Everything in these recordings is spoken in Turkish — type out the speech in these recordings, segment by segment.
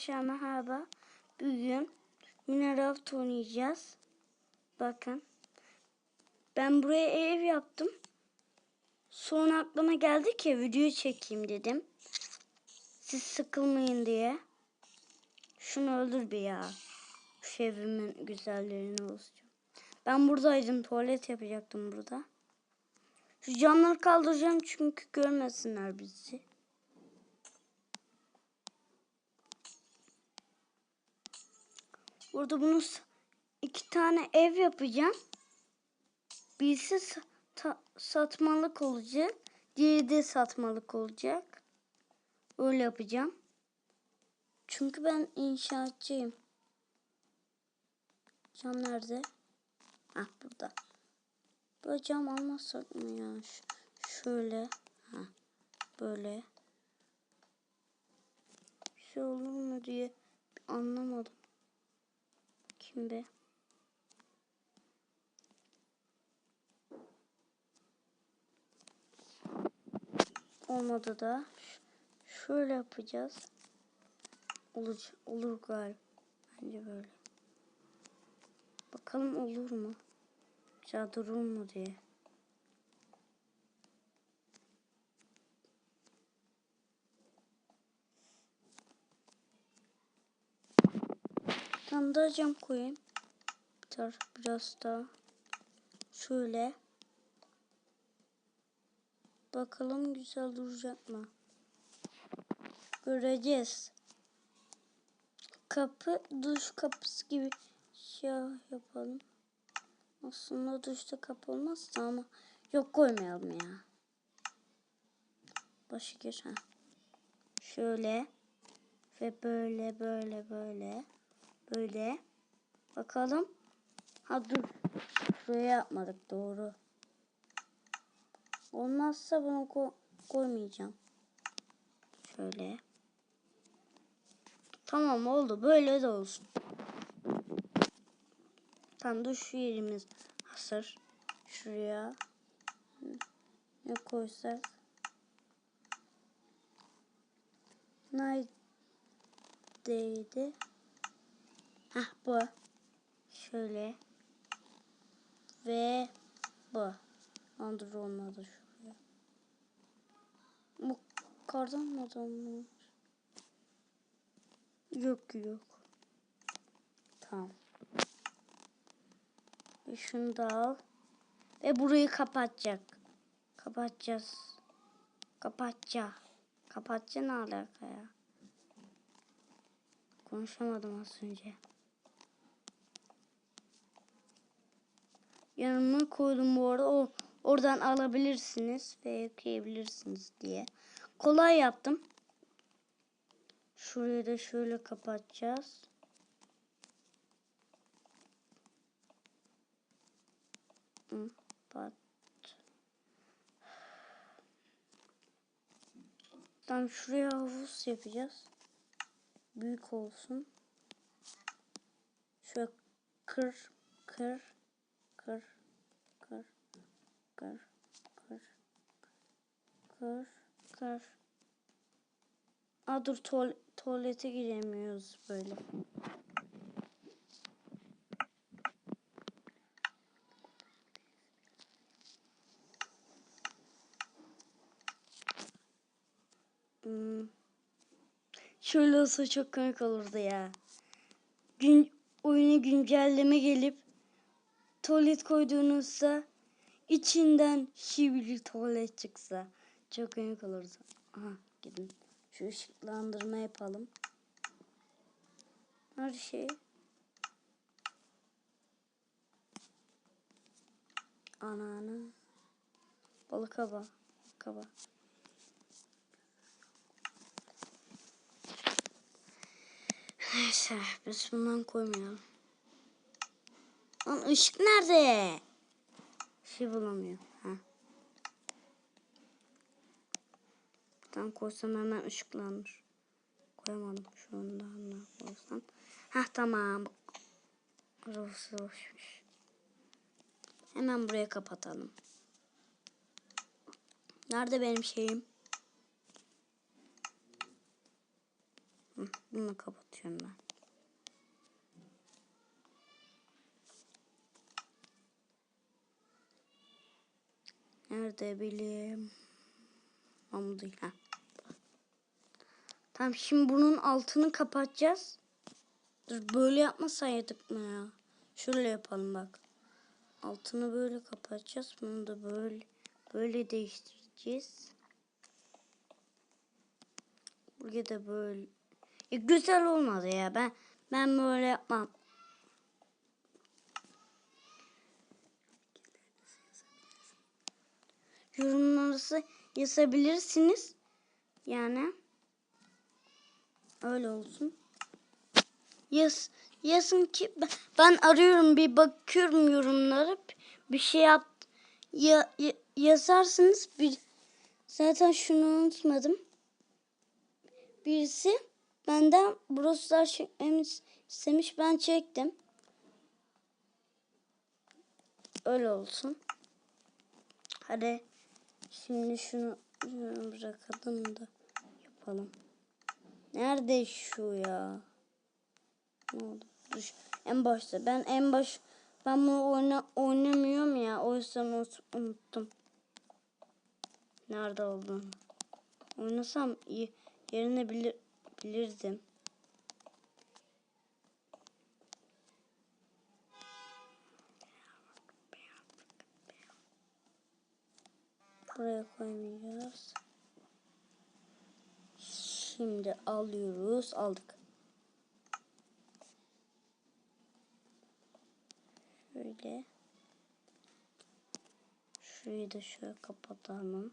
Arkadaşlar merhaba. Bugün Minecraft oynayacağız. Bakın. Ben buraya ev yaptım. Sonra aklıma geldi ki video çekeyim dedim. Siz sıkılmayın diye. Şunu öldür bir ya. Şu evimin güzellerini bozacağım. Ben buradaydım. Tuvalet yapacaktım burada. Şu camları kaldıracağım çünkü görmesinler bizi. Burada bunu iki tane ev yapacağım. Birisi sa- satmalık olacak. Diğeri de satmalık olacak. Öyle yapacağım. Çünkü ben inşaatçıyım. Cam nerede? Ah burada. Böyle cam almazsak mı ya? Ş- şöyle. Ha, böyle. Bir şey olur mu diye anlamadım. Be? Olmadı da şöyle yapacağız. Olur, olur galiba. Bence böyle. Bakalım olur mu? Güzel durur mu diye. Tane cam koyayım. Biter biraz daha. Şöyle. Bakalım güzel duracak mı? Göreceğiz. Kapı duş kapısı gibi şey yapalım. Aslında duşta kapı olmaz da ama yok koymayalım ya. Başı ha. Şöyle ve böyle böyle böyle böyle. Bakalım. Ha dur. Şuraya yapmadık doğru. Olmazsa bunu ko koymayacağım. Şöyle. Tamam oldu. Böyle de olsun. Tam da şu yerimiz hazır. Şuraya ne koysak? Neredeydi? Hah bu. Şöyle. Ve bu. Andır olmadı şuraya. Bu kardan mı adamlar? Yok yok. Tamam. Ve şunu da al. Ve burayı kapatacak. Kapatacağız. Kapatacak. Kapatacak ne alaka ya? Konuşamadım az önce. Yanıma koydum bu arada. O, oradan alabilirsiniz ve yükleyebilirsiniz diye. Kolay yaptım. Şurayı da şöyle kapatacağız. Pat. Tamam şuraya havuz yapacağız. Büyük olsun. Şöyle kır, kır, kır, kır, kır, kır, kır, kır. Aa dur tuval tuvalete giremiyoruz böyle. Hmm. Şöyle olsa çok komik olurdu ya. Gün, oyuna güncelleme gelip tuvalet koyduğunuzda içinden şibili tuvalet çıksa çok komik olurdu. Aha gidin. Şu ışıklandırma yapalım. Her şey. Ananı. Balık hava. Kaba. Neyse biz bundan koymayalım. Lan ışık nerede? Şey bulamıyorum. Ha. Tane koysam hemen ışıklanır. Koyamadım şundan da koysam. Ha tamam. Burası boşmuş. Hemen buraya kapatalım. Nerede benim şeyim? Bunu kapatıyorum ben. Nerede bileyim? Ama değil. Ha. Tamam şimdi bunun altını kapatacağız. Dur böyle yapmasaydık mı ya? Şöyle yapalım bak. Altını böyle kapatacağız. Bunu da böyle böyle değiştireceğiz. Buraya da böyle. E, güzel olmadı ya. Ben ben böyle yapmam. Yorumlarınızı yazabilirsiniz. Yani öyle olsun. Yaz, yazın ki ben, arıyorum bir bakıyorum yorumlara bir şey yap ya, ya- yazarsınız bir zaten şunu unutmadım. Birisi benden broslar çekmemi istemiş ben çektim. Öyle olsun. Hadi şimdi şunu, bırakalım da yapalım. Nerede şu ya? Ne oldu? Dur, En başta. Ben en baş ben bunu oyna, oynamıyorum ya. O yüzden unut- unuttum. Nerede olduğunu. Oynasam yerine bilir, bilirdim. Buraya koymayacağız. Şimdi alıyoruz. Aldık. Şöyle. Şurayı da şöyle kapatalım.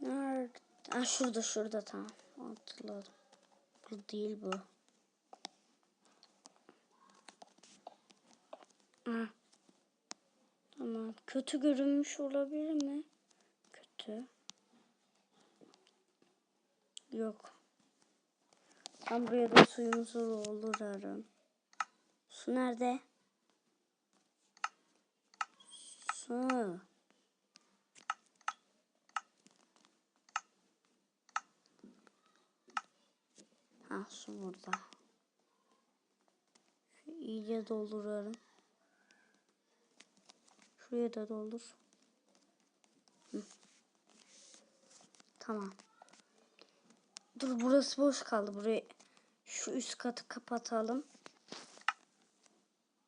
Nerede? Ha, şurada şurada tamam. Hatırladım. Bu değil bu. Ha. Tamam. Kötü görünmüş olabilir mi? Kötü. Yok. Tam buraya da suyumuz olur herhalde. Su nerede? Su. Su burada. Şu iyice dolduralım. Şuraya da doldur. Tamam. Dur burası boş kaldı. Burayı şu üst katı kapatalım.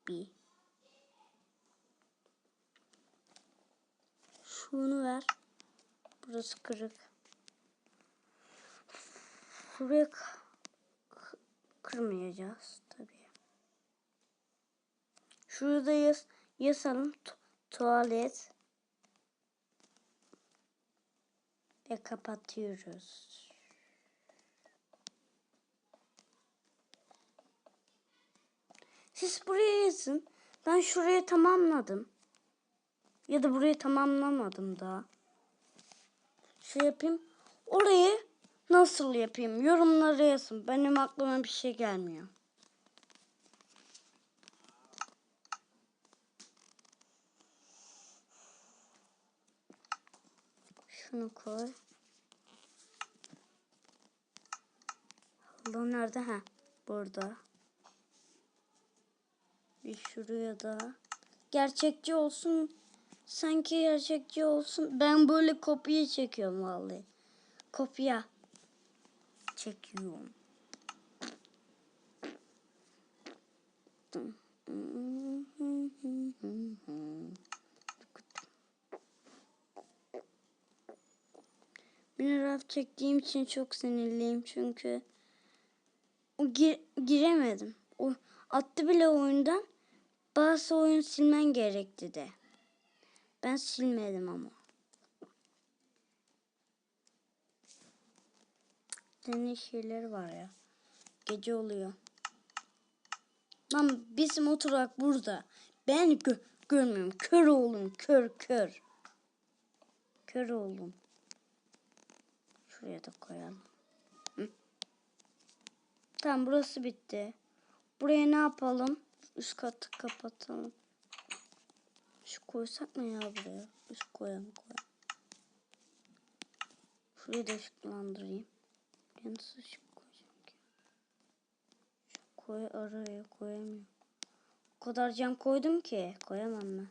Bir. Şunu ver. Burası kırık. K- kırmayacağız tabii. Şurada yaz, yazalım tu- tuvalet ve kapatıyoruz. Siz buraya yazın. Ben şuraya tamamladım. Ya da burayı tamamlamadım daha. Şey yapayım. Orayı nasıl yapayım? Yorumlara yazın. Benim aklıma bir şey gelmiyor. Şunu koy. Allah nerede? Ha, burada. Bir şuraya da. Gerçekçi olsun. Sanki gerçekçi olsun. Ben böyle kopya çekiyorum vallahi. Kopya çekiyorum. Minecraft çektiğim için çok sinirliyim çünkü o gir- giremedim. O attı bile oyundan. Bazı oyun silmen gerekti de. Ben silmedim ama. Ne şeyler var ya. Gece oluyor. Lan bizim oturak burada. Ben gö görmüyorum. Kör oğlum kör kör. Kör oldum. Şuraya da koyalım. Hı. Tamam burası bitti. Buraya ne yapalım? Üst katı kapatalım. Şu koysak mı ya buraya? Işık koyalım koyalım. Şurayı da ışıklandırayım. Buraya nasıl ışık koyacağım ki? Şu koy araya koyamıyorum. O kadar cam koydum ki koyamam ben.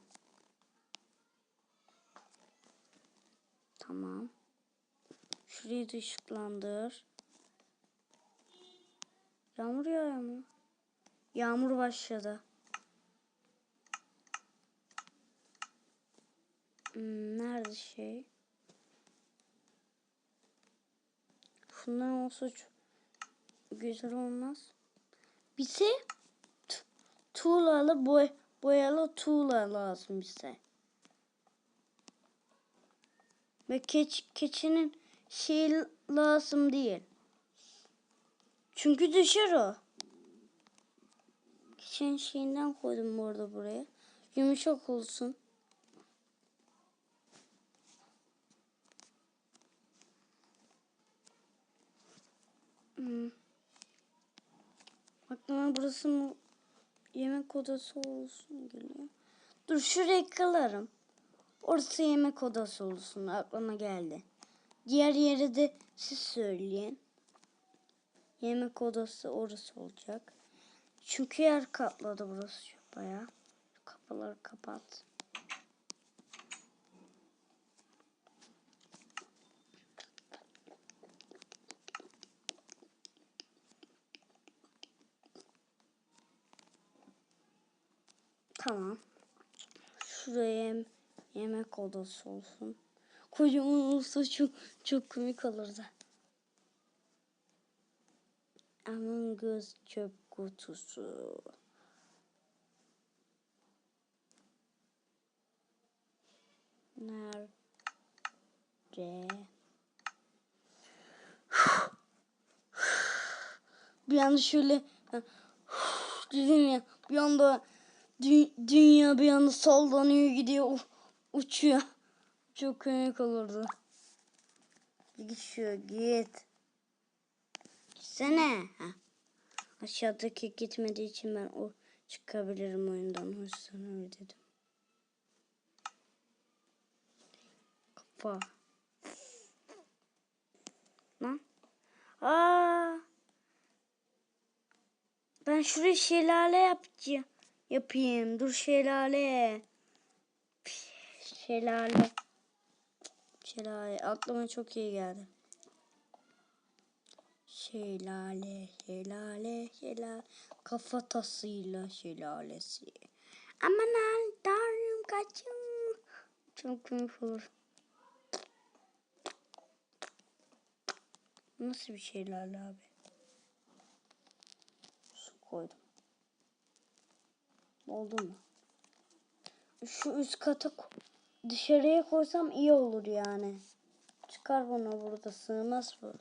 Tamam. Şurayı da ışıklandır. Yağmur yağıyor mu? Yağmur başladı. Hmm, nerede şey? Şundan olsa güzel olmaz. Bize tuğlalı boy boyalı tuğla lazım bize. Ve keç, keçinin şey lazım değil. Çünkü düşer o. Keçinin şeyinden koydum bu arada buraya. Yumuşak olsun. Hmm. Aklıma burası mı yemek odası olsun geliyor. Dur şurayı kılarım. Orası yemek odası olsun aklıma geldi. Diğer yeri de siz söyleyin. Yemek odası orası olacak. Çünkü yer katladı burası bayağı. Kapıları kapat. Tamam. Şuraya yem- yemek odası olsun. Kocaman olursa çok, çok komik olurdu. Among Us çöp kutusu. Nerede? Bir anda şöyle dedim ya bir anda dü- dünya bir anda sallanıyor gidiyor uçuyor. Çok komik olurdu. Git şu git. Gitsene. Ha. Aşağıdaki gitmediği için ben o çıkabilirim oyundan. Öyle dedim. Kapa. Lan. Aa. Ben şuraya şelale yapacağım. Yapayım. Dur şelale. Şelale. Şelale. Aklıma çok iyi geldi. Şelale, şelale, şelale. Kafatasıyla şelalesi. Aman tanrım kaçın. Çok komik olur. Nasıl bir şelale abi? Su koydum. Oldu mu? Şu üst kata dışarıya koysam iyi olur yani. Çıkar bunu burada sığmaz bu.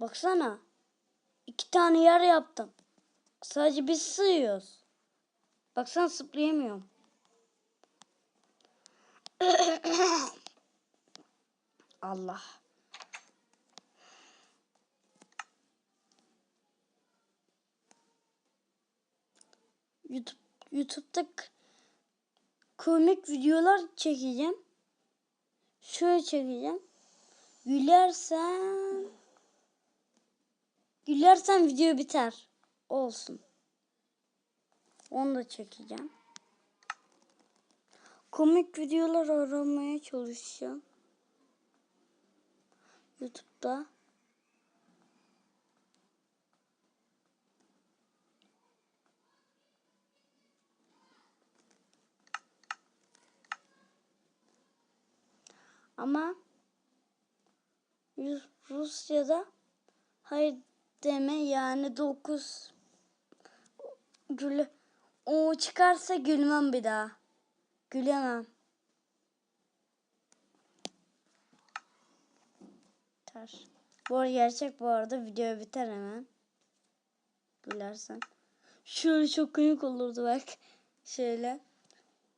Baksana. İki tane yer yaptım. Sadece biz sığıyoruz. Baksana zıplayamıyorum. Allah. YouTube YouTube'da komik videolar çekeceğim. Şöyle çekeceğim. Gülersen Gülersen video biter. Olsun. Onu da çekeceğim. Komik videolar aramaya çalışacağım. YouTube'da. Ama Rus- Rusya'da hayır deme yani 9 gül o çıkarsa gülmem bir daha. Gülemem. Biter. Bu gerçek bu arada video biter hemen. Gülersen. Şöyle çok komik olurdu bak. Şöyle.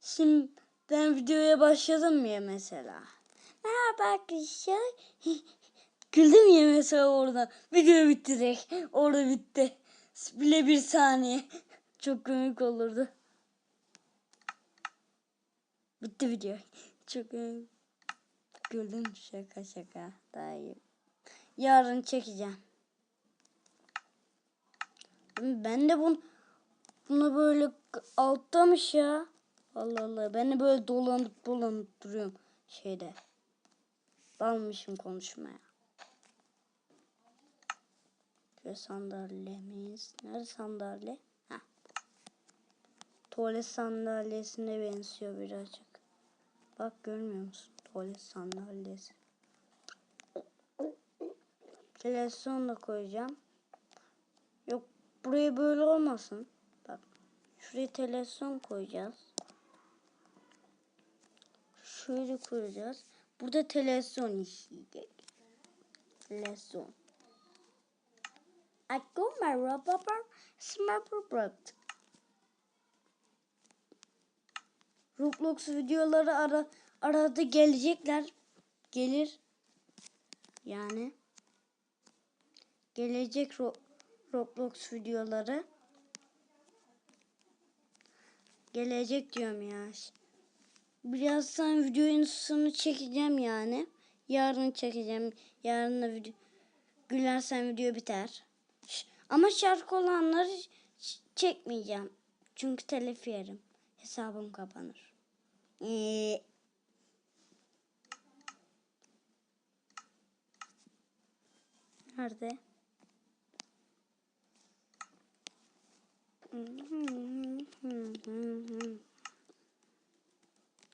Şimdi Ben videoya başladım ya mesela. Merhaba arkadaşlar. Güldüm ya mesela orada. Video bitti direkt. Orada bitti. Bile bir saniye. Çok komik olurdu. Bitti video. Çok komik. Güldüm şaka şaka. Daha iyi. Yarın çekeceğim. Ben de bunu bunu böyle alttamış ya. Allah Allah. Ben de böyle dolanıp dolanıp duruyorum şeyde. Dalmışım konuşmaya. Şöyle sandalyemiz. Nerede sandalye? Ha. Tuvalet sandalyesine benziyor birazcık. Bak görmüyor musun? Tuvalet sandalyesi. Televizyon da koyacağım. Yok buraya böyle olmasın. Bak şuraya televizyon koyacağız. Şöyle koyacağız. Burada televizyon işleyecek. Televizyon. Ako merhaba Smurfbrook. Roblox videoları ara arada gelecekler. Gelir. Yani gelecek Ro Roblox videoları. Gelecek diyorum ya. Birazdan videonun sonunu çekeceğim yani. Yarın çekeceğim. Yarın da video gülersen video biter. Ama şarkı olanları çekmeyeceğim. Çünkü telif yerim. Hesabım kapanır. Ee, Nerede?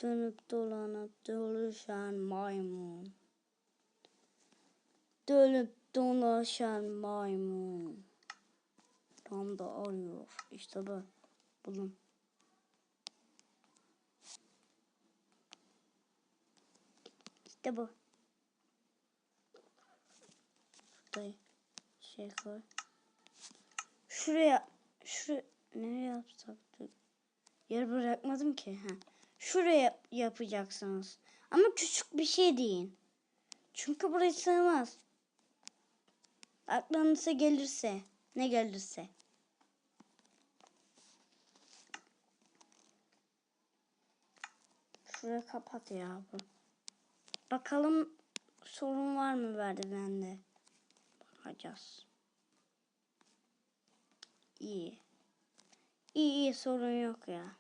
Dönüp dolanıp dolaşan maymun. Dönüp dolaşan maymun. Tam da arıyor. İşte bu. Bulun. İşte bu. Şurada şey koy. Şuraya, şuraya, nereye yapsaktık? Yer bırakmadım ki. Ha. Şuraya yapacaksınız. Ama küçük bir şey değil. Çünkü buraya sığmaz. Aklınıza gelirse, ne gelirse. Şuraya kapat ya bu. Bakalım sorun var mı verdi bende. Bakacağız. İyi. İyi iyi sorun yok ya.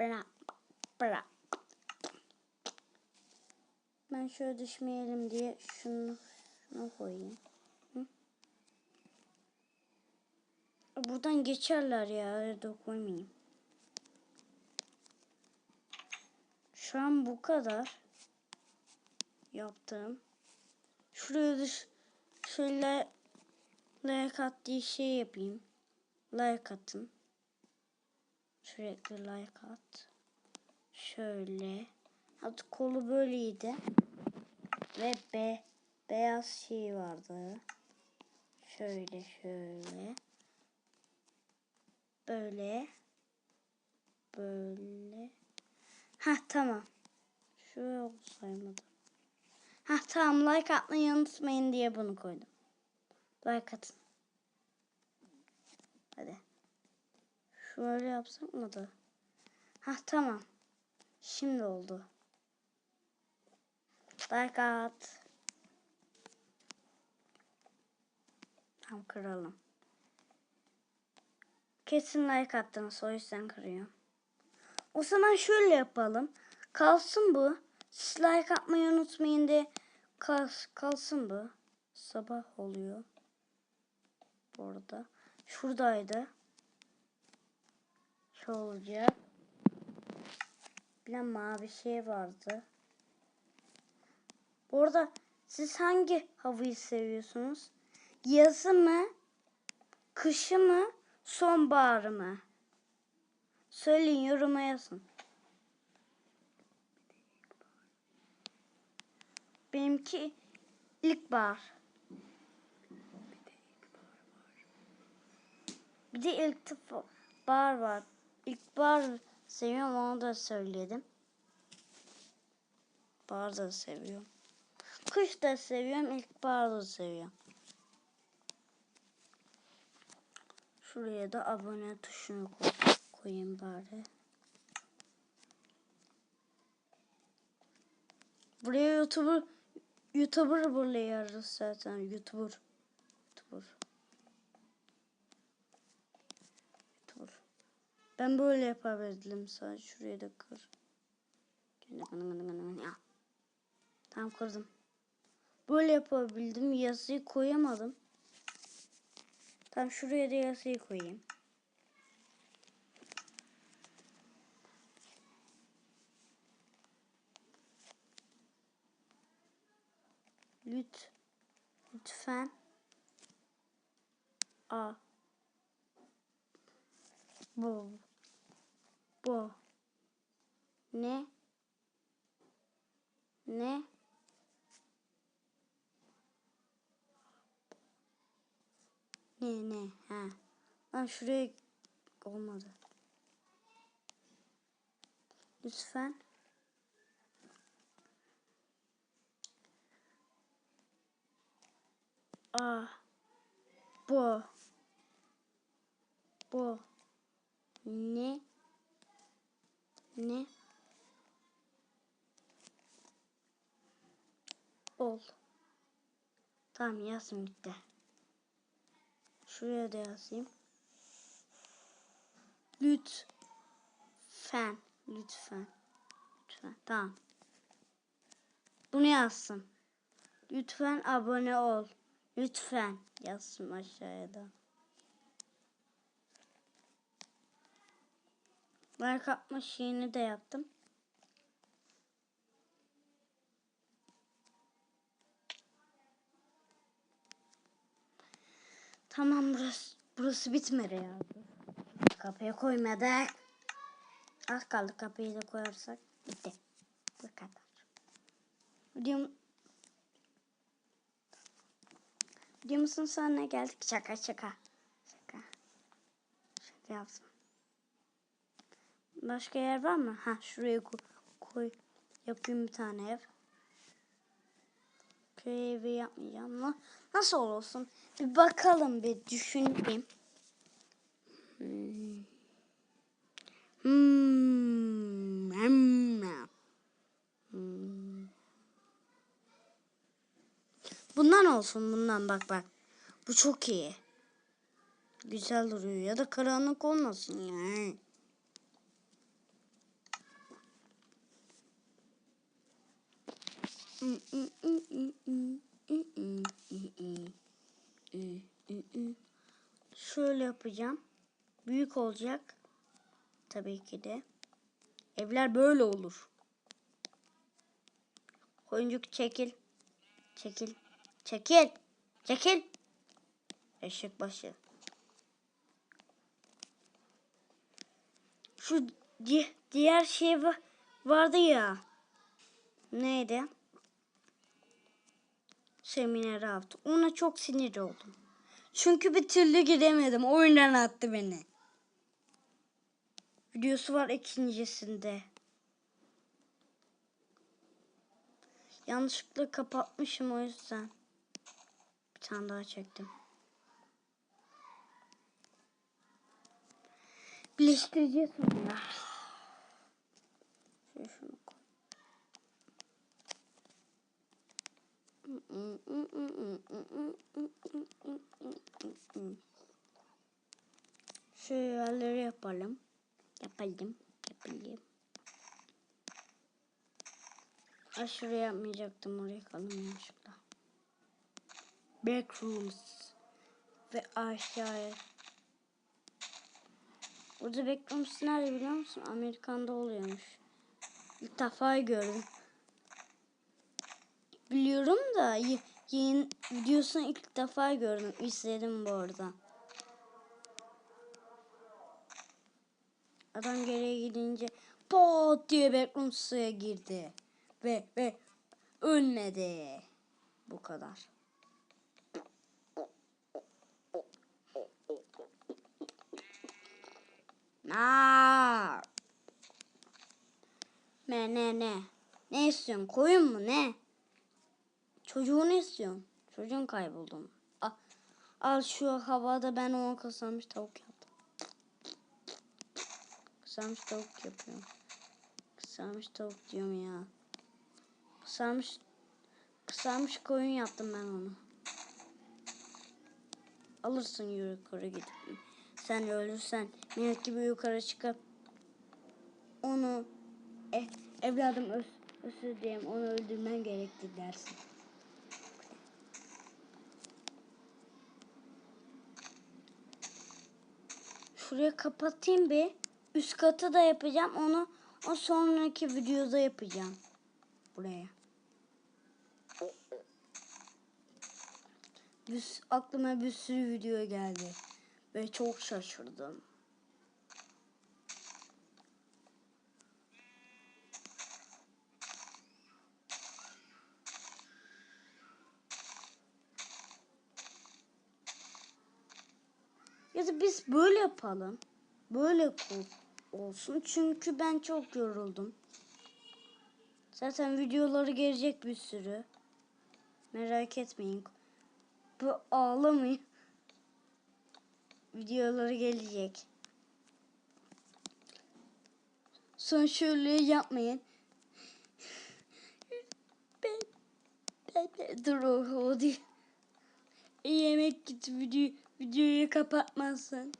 Bırak bırak. Ben şöyle düşmeyelim diye şunu şunu koyayım. Hı? Buradan geçerler ya. Öyle koymayayım. Şu an bu kadar yaptım. Şuraya düş şöyle like at diye şey yapayım. Like atın. Sürekli like at. Şöyle. Hatta kolu böyleydi. Ve be beyaz şey vardı. Şöyle şöyle. Böyle. Böyle. Ha tamam. Şöyle olsaymadı. Ha tamam like atmayı unutmayın diye bunu koydum. Like atın. Hadi. Şöyle yapsak mı da? Ha tamam. Şimdi oldu. Like at. Tamam kıralım. Kesin like attınız o yüzden kırıyorum. O zaman şöyle yapalım. Kalsın bu. Siz like atmayı unutmayın de kal, kalsın bu. Sabah oluyor. Bu arada. Şuradaydı. Şu olacak. Bir de mavi şey vardı. Bu arada siz hangi havayı seviyorsunuz? Yazı mı? Kışı mı? Sonbaharı mı? Söyleyin yoruma yazın. Benimki ilkbahar. Bir de İlkbahar var. İlkbahar seviyorum onu da söyledim. Bahar da seviyorum. Kış da seviyorum, ilkbahar da seviyorum. Şuraya da abone tuşunu koy, koyayım bari. Buraya YouTuber YouTuber buluyoruz zaten. YouTuber. YouTuber. Ben böyle yapabilirim sadece. Şurayı da kır. Ya. Tam kırdım. Böyle yapabildim. Yazıyı koyamadım. Tam şuraya da yazıyı koyayım. Lüt lütfen a bu bu. Ne? Ne? Ne ne? Ha. Ben şuraya olmadı. Lütfen. A. Bu. Bu. Ne ne? Ol. Tamam yazdım bitti şuraya da yazayım. Lütfen lütfen lütfen. Tamam. Bunu yazsın. Lütfen abone ol. Lütfen. Yazsın aşağıya da like atma şeyini de yaptım Tamam burası burası bitmedi ya. Kapıya koymadık. Az kaldı kapıyı da koyarsak bitti. Bu kadar. Videom Videomuzun sonuna geldik. Şaka şaka. Şaka. Şaka yaptım. Başka yer var mı? Ha şuraya koy. koy. Yapayım bir tane ev. Köy evi yapmayacağım. Na- Nasıl olsun? Bir bakalım bir düşüneyim. Hmm. Hmm. Hmm. Hmm. Bundan olsun bundan bak bak. Bu çok iyi. Güzel duruyor ya da karanlık olmasın ya. Şöyle yapacağım. Büyük olacak. Tabii ki de. Evler böyle olur. Koyuncuk çekil. Çekil. Çekil. Çekil. Eşek başı. Şu di- diğer şey va- vardı ya. Neydi? Seminer Raft. Ona çok sinir oldum. Çünkü bir türlü giremedim. Oyundan attı beni. Videosu var ikincisinde. Yanlışlıkla kapatmışım o yüzden. Bir tane daha çektim. Birleştireceğiz. Şöyle şunu koy. Şu yerleri yapalım. Yapalım. Yapalım. Ay şuraya yapmayacaktım. Oraya kalın yanlışlıkla. Backrooms. Ve aşağıya. Burada backrooms nerede biliyor musun? Amerika'da oluyormuş. İlk defa gördüm. Biliyorum da yayın videosunu ilk defa gördüm. İzledim bu arada. Adam geriye gidince pot diye backrooms suya girdi. Ve ve ölmedi. Bu kadar. Aa. Ne ne ne? Ne istiyorsun? Koyun mu ne? Çocuğu ne istiyorsun? Çocuğun kayboldu mu? Al, al şu havada ben ona kısalmış tavuk yaptım. Kısalmış tavuk yapıyorum. Kısalmış tavuk diyorum ya. Kısalmış kısalmış koyun yaptım ben onu. Alırsın yukarı gidip. Sen ölürsen minik gibi yukarı çıkıp onu e, evladım öz, özür dilerim onu öldürmen gerekti dersin. Şuraya kapatayım bir. Üst katı da yapacağım. Onu o sonraki videoda yapacağım. Buraya. Bir, aklıma bir sürü video geldi. Ve çok şaşırdım. Ya da biz böyle yapalım. Böyle olsun. Çünkü ben çok yoruldum. Zaten videoları gelecek bir sürü. Merak etmeyin. Bu ağlamayın. Videoları gelecek. Son şöyle yapmayın. Ben, ben, ben dur o, o değil. Yemek git video, videoyu kapatmazsın.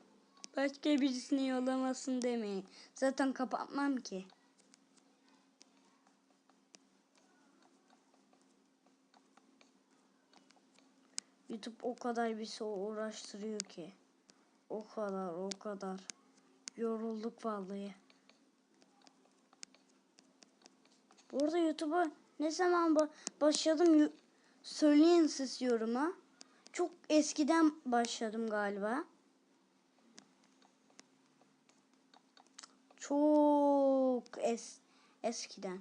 Başka birisini yollamasın demeyin. Zaten kapatmam ki. YouTube o kadar bizi uğraştırıyor ki. O kadar o kadar. Yorulduk vallahi. Bu arada YouTube'a ne zaman ba- başladım söyleyin siz yoruma. Çok eskiden başladım galiba. Çok es eskiden.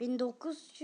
1900